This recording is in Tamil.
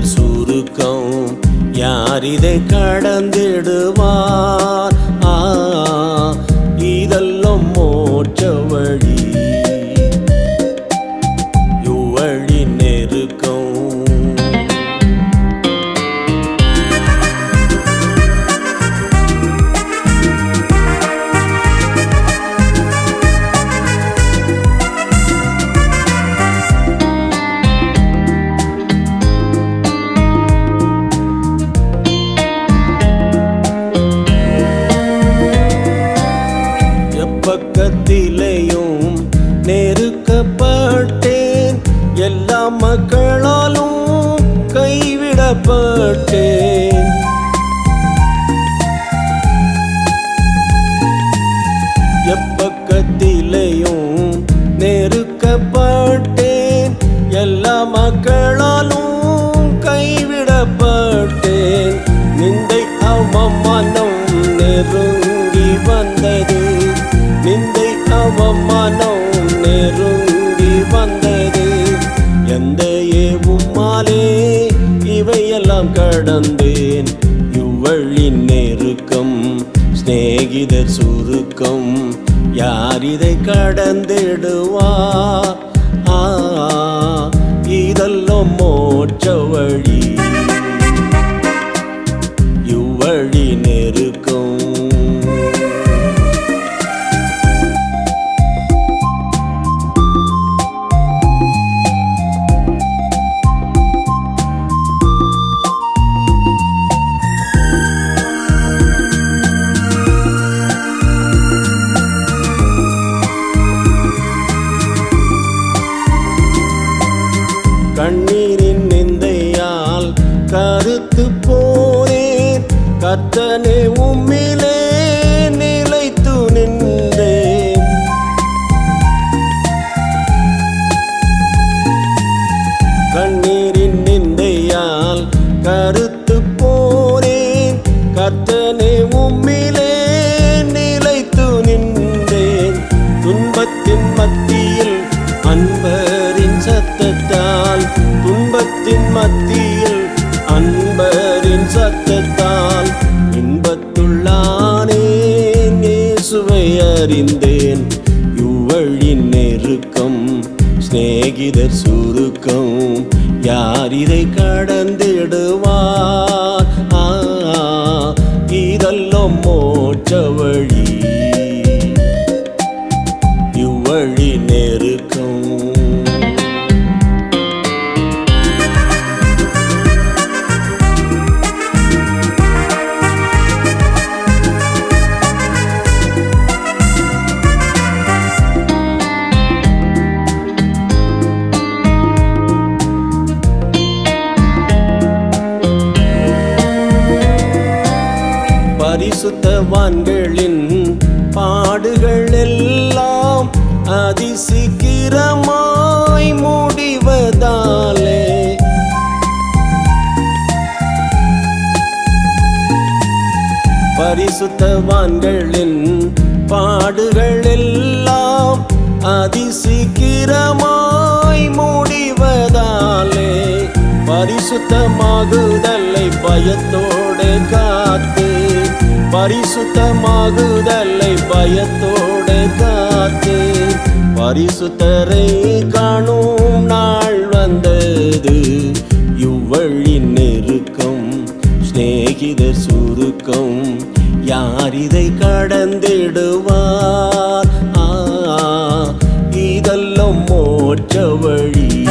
பெயர் சுருக்கம். யார் இதை கடந்திடுவார்? எப்பக்கத்திலேயும் நெருக்கப்பட்டேன். எல்லா மக்களாலும் கைவிடப்பட்டேன். எப்பக்கத்திலையும் நெருக்கப்பட்டேன். எல்லா மக்களாலும் கைவிடப்பட்டேன். நிந்தை அவமானம் நெருங்கி வந்தது. நிந்தை நானே இவையெல்லாம் கடந்தேன். இவ்வழின் நெருக்கம் சிநேகிதர் சுருக்கம் யார் இதை கடந்திடுவா? இதெல்லாம் மோட்ச வழி. போனேன் கத்தனே உம்மிலே நிலைத்து நின்றேன். கண்ணீரின் நிந்தையால் கருத்து போனேன். கத்தனே இயேசுவை அறிந்தேன். இவ்வழி நெருக்கம் சிநேகிதர் சுருக்கம். யார் இதை கடந்திடுவார்? பரிசுத்தவான்களின் பாடுகள் எல்லாம் அதிசீக்கிரமாய் முடிவதாலே. பரிசுத்தவான்களின் பாடுகள் எல்லாம் அதிசீக்கிரமாய் முடிவதாலே. பரிசுத்தமாகுதலை பயத்தோடு பரிசுத்தமாகுதலை பயத்தோடு காத்து பரிசுத்தரை காணும் நாள் வந்தது. இவ்வழின் நெருக்கம் சிநேகிதர் சுருக்கம் யார் இதை கடந்திடுவார்? ஆ இதெல்லாம் மோற்ற வழி.